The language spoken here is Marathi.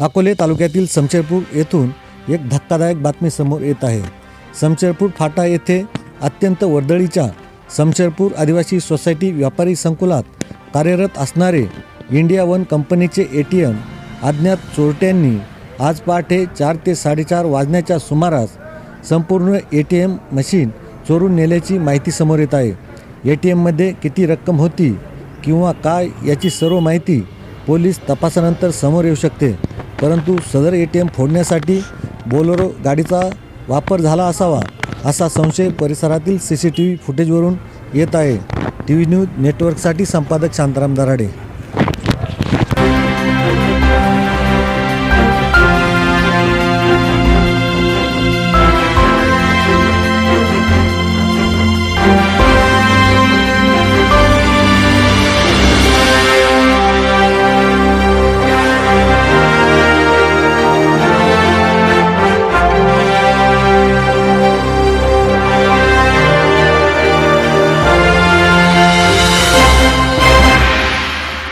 अकोले तालुक्यातील समशेरपूर येथून एक धक्कादायक बातमी समोर येत आहे. समशेरपूर फाटा येथे अत्यंत वर्दळीच्या समशेरपूर आदिवासी सोसायटी व्यापारी संकुलात कार्यरत असणारे इंडिया वन कंपनीचे ए टी एम अज्ञात चोरट्यांनी आज पहाटे चार ते साडेचार वाजण्याच्या सुमारास संपूर्ण ए टी एम मशीन चोरून नेल्याची माहिती समोर येत आहे. ए टी एममध्ये किती रक्कम होती किंवा काय याची सर्व माहिती पोलीस तपासानंतर समोर येऊ शकते. परंतु सदर ए टी एम फोडण्यासाठी बोलेरो गाडीचा वापर झाला असावा असा संशय परिसरातील सी सी टी व्ही फुटेजवरून येत आहे. टी व्ही न्यूज नेटवर्कसाठी संपादक शांताराम दराडे.